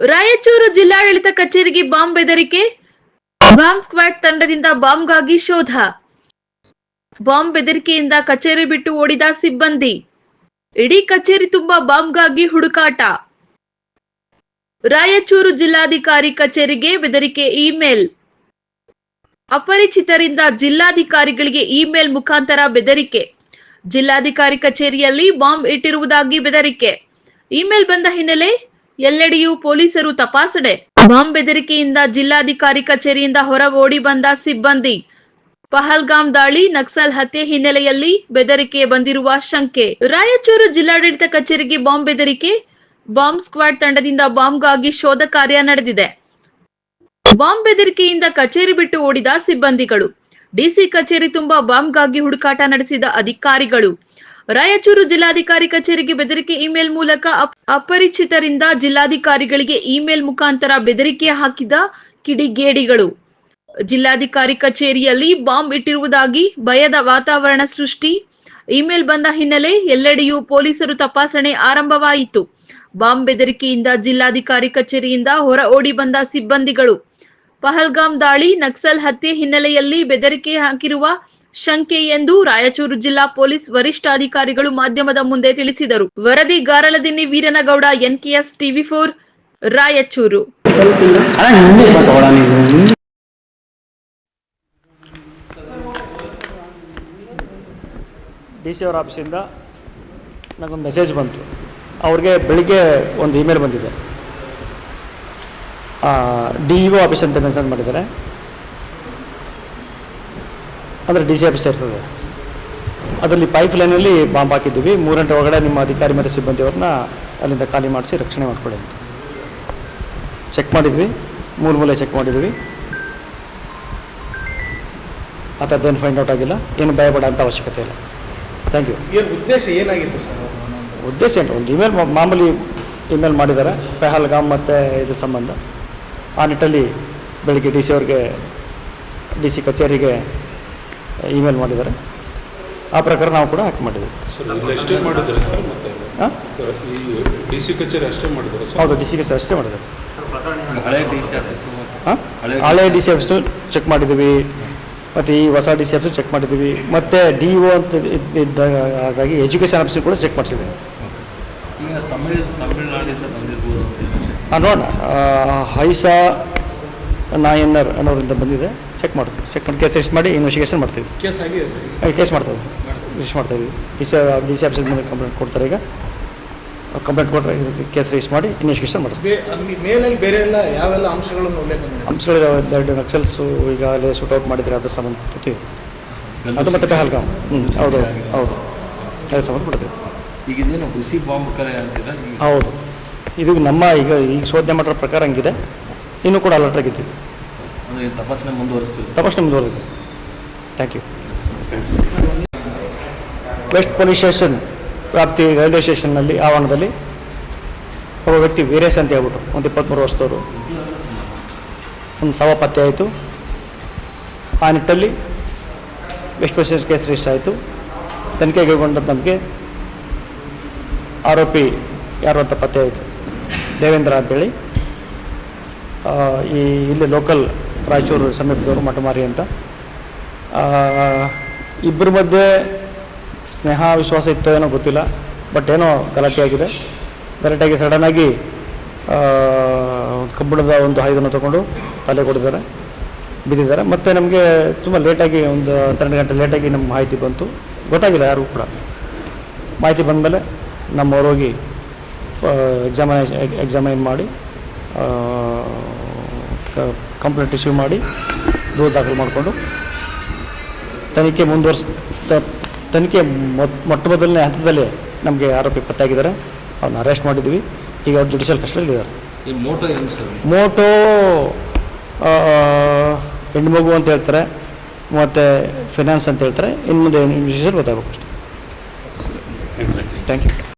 ರಾಯಚೂರು ಜಿಲ್ಲಾಡಳಿತ ಕಚೇರಿಗೆ ಬಾಂಬ್ ಬೆದರಿಕೆ, ಬಾಂಬ್ ಸ್ಕ್ವಾಡ್ ತಂಡದಿಂದ ಬಾಂಬ್ಗಾಗಿ ಶೋಧ. ಬಾಂಬ್ ಬೆದರಿಕೆಯಿಂದ ಕಚೇರಿ ಬಿಟ್ಟು ಓಡಿದ ಸಿಬ್ಬಂದಿ. ಇಡೀ ಕಚೇರಿ ತುಂಬಾ ಬಾಂಬ್ಗಾಗಿ ಹುಡುಕಾಟ. ರಾಯಚೂರು ಜಿಲ್ಲಾಧಿಕಾರಿ ಕಚೇರಿಗೆ ಬೆದರಿಕೆ ಇಮೇಲ್. ಅಪರಿಚಿತರಿಂದ ಜಿಲ್ಲಾಧಿಕಾರಿಗಳಿಗೆ ಇಮೇಲ್ ಮುಖಾಂತರ ಬೆದರಿಕೆ. ಜಿಲ್ಲಾಧಿಕಾರಿ ಕಚೇರಿಯಲ್ಲಿ ಬಾಂಬ್ ಇಟ್ಟಿರುವುದಾಗಿ ಬೆದರಿಕೆ. ಇಮೇಲ್ ಬಂದ ಹಿನ್ನೆಲೆ ಎಲ್ಲೆಡೆಯೂ ಪೊಲೀಸರು ತಪಾಸಣೆ. ಬಾಂಬ್ ಬೆದರಿಕೆಯಿಂದ ಜಿಲ್ಲಾಧಿಕಾರಿ ಕಚೇರಿಯಿಂದ ಹೊರ ಓಡಿ ಬಂದ ಸಿಬ್ಬಂದಿ. ಪಹಲ್ಗಾಮ್ ದಾಳಿ, ನಕ್ಸಲ್ ಹತ್ಯೆ ಹಿನ್ನೆಲೆಯಲ್ಲಿ ಬೆದರಿಕೆ ಬಂದಿರುವ ಶಂಕೆ. ರಾಯಚೂರು ಜಿಲ್ಲಾಡಳಿತ ಕಚೇರಿಗೆ ಬಾಂಬ್ ಬೆದರಿಕೆ. ಬಾಂಬ್ ಸ್ಕ್ವಾಡ್ ತಂಡದಿಂದ ಬಾಂಬ್ಗಾಗಿ ಶೋಧ ಕಾರ್ಯ ನಡೆದಿದೆ. ಬಾಂಬ್ ಬೆದರಿಕೆಯಿಂದ ಕಚೇರಿ ಬಿಟ್ಟು ಓಡಿದ ಸಿಬ್ಬಂದಿಗಳು. ಡಿಸಿ ಕಚೇರಿ ತುಂಬಾ ಬಾಂಬ್ಗಾಗಿ ಹುಡುಕಾಟ ನಡೆಸಿದ ಅಧಿಕಾರಿಗಳು. ರಾಯಚೂರು ಜಿಲ್ಲಾಧಿಕಾರಿ ಕಚೇರಿಗೆ ಬೆದರಿಕೆ ಇಮೇಲ್ ಮೂಲಕ ಅಪರಿಚಿತರಿಂದ ಜಿಲ್ಲಾಧಿಕಾರಿಗಳಿಗೆ ಇಮೇಲ್ ಮುಖಾಂತರ ಬೆದರಿಕೆ ಹಾಕಿದ ಕಿಡಿಗೇಡಿಗಳು. ಜಿಲ್ಲಾಧಿಕಾರಿ ಕಚೇರಿಯಲ್ಲಿ ಬಾಂಬ್ ಇಟ್ಟಿರುವುದಾಗಿ ಭಯದ ವಾತಾವರಣ ಸೃಷ್ಟಿ. ಇಮೇಲ್ ಬಂದ ಹಿನ್ನೆಲೆ ಎಲ್ಲೆಡೆಯೂ ಪೊಲೀಸರು ತಪಾಸಣೆ ಆರಂಭವಾಯಿತು. ಬಾಂಬ್ ಬೆದರಿಕೆಯಿಂದ ಜಿಲ್ಲಾಧಿಕಾರಿ ಕಚೇರಿಯಿಂದ ಹೊರ ಓಡಿ ಬಂದ ಸಿಬ್ಬಂದಿಗಳು. ಪಹಲ್ಗಾಮ್ ದಾಳಿ, ನಕ್ಸಲ್ ಹತ್ಯೆ ಹಿನ್ನೆಲೆಯಲ್ಲಿ ಬೆದರಿಕೆ ಹಾಕಿರುವ ಶಂಕೆ ಎಂದು ರಾಯಚೂರು ಜಿಲ್ಲಾ ಪೊಲೀಸ್ ವರಿಷ್ಠಾಧಿಕಾರಿಗಳು ಮಾಧ್ಯಮದ ಮುಂದೆ ತಿಳಿಸಿದರು. ವರದಿ Garaladinni Veeranagouda, NKS TV four, Raichur. D C ಆಫೀಸಿಂದ ಮೆಸೇಜ್ ಬಂತು. ಅವ್ರಿಗೆ ಬೆಳಿಗ್ಗೆ ಒಂದು ಇಮೇಲ್ ಬಂದಿದೆ. ಡಿ ಇ ಆಫೀಸ್ ಅಂತ ಮೆನ್ಷನ್ ಮಾಡಿದ್ದಾರೆ. ಅಂದರೆ ಡಿ ಸಿ ಆಫೀಸ್ ಇರ್ತದೆ ಅದರಲ್ಲಿ ಪೈಪ್ ಲೈನಲ್ಲಿ ಬಾಂಬ್ ಹಾಕಿದ್ದೀವಿ. ಮೂರು ಗಂಟೆ ಒಳಗಡೆ ನಿಮ್ಮ ಅಧಿಕಾರಿ ಮತ್ತು ಸಿಬ್ಬಂದಿಯವ್ರನ್ನ ಅಲ್ಲಿಂದ ಖಾಲಿ ಮಾಡಿಸಿ ರಕ್ಷಣೆ ಮಾಡ್ಕೊಳ್ಳಿ ಅಂತ. ಚೆಕ್ ಮಾಡಿದ್ವಿ. ಮೂರು ಮೂಲೆ ಚೆಕ್ ಮಾಡಿದ್ವಿ. ಆ ಥರದ್ದೇನು ಫೈಂಡ್ ಔಟ್ ಆಗಿಲ್ಲ. ಏನು ಭಯಪಡ ಅಂತ ಅವಶ್ಯಕತೆ ಇಲ್ಲ. ಥ್ಯಾಂಕ್ ಯು ಏನು ಉದ್ದೇಶ ಏನಾಗಿತ್ತು ಸರ್? ಉದ್ದೇಶ ಏನು? ಒಂದು ಇಮೇಲ್ ಮಾಮೂಲಿ ಇಮೇಲ್ ಮಾಡಿದ್ದಾರೆ ಪೆಹಲ್ಗಾಮ್ ಮತ್ತು ಇದು ಸಂಬಂಧ. ಆ ನಿಟ್ಟಲ್ಲಿ ಬೆಳಿಗ್ಗೆ ಡಿ ಸಿ ಅವ್ರಿಗೆ ಡಿ ಸಿ ಕಚೇರಿಗೆ ಇಮೇಲ್ ಮಾಡಿದ್ದಾರೆ. ಆ ಪ್ರಕಾರ ನಾವು ಕೂಡ ಹಾಕಿ ಮಾಡಿದ್ದೀವಿ. ಸರ್ ಇಲ್ಲಿ ಅಷ್ಟೇ ಸರ್ ಮತ್ತೆ? ಹಾಂ ಈ ಡಿ ಕಚೇರಿ ಅಷ್ಟೇ ಮಾಡಿದ್ದಾರೆ ಸರ್? ಹೌದು ಡಿ ಸಿ ಕಚೇರಿ ಅಷ್ಟೇ ಮಾಡಿದ್ದಾರೆ. ಹಳೆ ಡಿ ಸಿ ಆಫೀಸು ಚೆಕ್ ಮಾಡಿದ್ದೀವಿ. ಮತ್ತು ಈ ಹೊಸ ಡಿ ಸಿ ಆಫೀಸು ಚೆಕ್ ಮಾಡಿದ್ದೀವಿ. ಮತ್ತು ಡಿ ಒ ಅಂತ ಇದ್ದಾಗ ಇದ್ದ ಹಾಗಾಗಿ ಎಜುಕೇಷನ್ ಆಫೀಸು ಕೂಡ ಚೆಕ್ ಮಾಡಿಸಿದ್ದೀವಿ. ಹಾಂ ನೋಡೋಣ. ಹೈಸಾ ನಾಯನ್ನರ್ ಅನ್ನೋರಿಂದ ಬಂದಿದೆ. ಚೆಕ್ ಮಾಡ್ತೀವಿ. ಚೆಕ್ ಮಾಡಿ ಕೇಸ್ ರಿಜಿಸ್ಟರ್ ಮಾಡಿ ಇನ್ವೆಸ್ಟಿಗೇಷನ್ ಮಾಡ್ತೀವಿ. ಕೇಸ್ ಆಗಿದೆ ಸರ್. ಕೇಸ್ ಮಾಡ್ತೀವಿ ರಿಜಿಸ್ಟರ್ ಮಾಡ್ತೀವಿ D C D C office ಮೇಲೆ ಕಂಪ್ಲೇಂಟ್ ಕೊಡ್ತಾರೆ ಈಗ. ಕಂಪ್ಲೇಂಟ್ ಕೊಟ್ಟರೆ ಕೇಸ್ ರಿಜಿಸ್ಟರ್ ಮಾಡಿ ಇನ್ವೆಸ್ಟಿಗೇಷನ್ ಮಾಡಿಸ್ತೀವಿ. ಮೇಲಲ್ಲಿ ಬೇರೆ ಎಲ್ಲ ಯಾವೆಲ್ಲ ಅಂಶಗಳನ್ನು ಉಲ್ಲೇಖ ಎರಡು ನಕ್ಸಲ್ಸು ಈಗಾಗಲೇ ಶೂಟೌಟ್ ಮಾಡಿದರೆ ಅದ್ರ ಸಂಬಂಧಪಟ್ಟಿವಿ. ಅದು ಮತ್ತೆ ಪೆಹಲ್ಗಾಮ್. ಹ್ಞೂ ಹೌದು ಹೌದು ಅದ್ರ ಸಂಬಂಧಪಟ್ಟಿದೆ ಈಗ ಇದೇನು ಹುಸಿ ಬಾಂಬ್ ಕರೆ ಅಂತೀರಾ? ಹೌದು. ಇದು ನಮ್ಮ ಈಗ ಈಗ ಶೋಧನೆ ಮಾಡಿರೋ ಪ್ರಕಾರ ಹಂಗಿದೆ. ಇನ್ನೂ ಕೂಡ ಅಲರ್ಟ್ ಆಗಿದ್ದೀವಿ. ತಪಾಸಣೆ ಮುಂದುವರಿಸ್ತೀವಿ ತಪಾಸಣೆ thank you west police station ವ್ಯಾಪ್ತಿ ರೈಲ್ವೆ ಸ್ಟೇಷನ್ನಲ್ಲಿ ಆವರಣದಲ್ಲಿ ಒಬ್ಬ ವ್ಯಕ್ತಿ ವೀರೇಶ್ ಅಂತ ಹೇಳ್ಬಿಟ್ಟು ಒಂದು ಇಪ್ಪತ್ತ್ಮೂರು ವರ್ಷದವರು ಒಂದು ಶವ ಪತ್ತೆ ಆಯಿತು. ಆ ನಿಟ್ಟಲ್ಲಿ ವೆಸ್ಟ್ ಪೊಲೀಸ್ ಕೇಸ್ ರಿಜಿಸ್ಟರ್ ಆಯಿತು. ತನಿಖೆಗೊಂಡ ನಮಗೆ ಆರೋಪಿ ಯಾರು ಅಂತ ಪತ್ತೆ ಆಯಿತು. ದೇವೇಂದ್ರ ಅಂತೇಳಿ ಈ ಇಲ್ಲಿ ಲೋಕಲ್ ರಾಯಚೂರು ಸಮೀಪದವರು ಮಠಮಾರಿ ಅಂತ. ಇಬ್ಬರ ಮಧ್ಯೆ ಸ್ನೇಹ, ವಿಶ್ವಾಸ ಇತ್ತೋ ಏನೋ ಗೊತ್ತಿಲ್ಲ ಬಟ್ ಏನೋ ಗಲಾಟೆ ಆಗಿದೆ. ಗಲಾಟೆಯಾಗಿ ಸಡನ್ನಾಗಿ ಕಬ್ಬಿಣದ ಒಂದು ಆಯುಧನ ತಗೊಂಡು ತಲೆ ಕೊಡಿದ್ದಾರೆ ಬಿದ್ದಿದ್ದಾರೆ. ಮತ್ತು ನಮಗೆ ತುಂಬ ಲೇಟಾಗಿ ಒಂದು ಹತ್ತೆರಡು ಗಂಟೆ ಲೇಟಾಗಿ ನಮ್ಮ ಮಾಹಿತಿ ಬಂತು. ಗೊತ್ತಾಗಿಲ್ಲ ಯಾರಿಗೂ ಕೂಡ. ಮಾಹಿತಿ ಬಂದಮೇಲೆ ನಮ್ಮವ್ರು ಹೋಗಿ ಎಕ್ಸಾಮಿನೇಷನ್ ಎಕ್ಸಾಮೈನ್ ಮಾಡಿ ಕಂಪ್ಲೇಂಟ್ ಇಶ್ಯೂ ಮಾಡಿ ದೂರು ದಾಖಲು ಮಾಡಿಕೊಂಡು ತನಿಖೆ ಮುಂದುವರ್ಸ್ ತನಿಖೆ ಮೊಟ್ ಮೊಟ್ಟ ಮೊದಲನೇ ಹಂತದಲ್ಲಿ ನಮಗೆ ಆರೋಪಿ ಪತ್ತೆಯಾಗಿದ್ದಾರೆ. ಅವ್ರನ್ನ ಅರೆಸ್ಟ್ ಮಾಡಿದ್ವಿ ಈಗ ಅವ್ರು ಜುಡಿಷಿಯಲ್ ಕಸ್ಟಡಿಯಲ್ಲಿ ಇದ್ದಾರೆ. ಮೋಟೋ ಹೆಣ್ಣು ಮಗು ಅಂತ ಹೇಳ್ತಾರೆ. ಮತ್ತು ಫಿನಾನ್ಸ್ ಅಂತ ಹೇಳ್ತಾರೆ. ಇನ್ನು ಮುಂದೆ ಗೊತ್ತಾಗಬೇಕು ಅಷ್ಟೇ. Thank you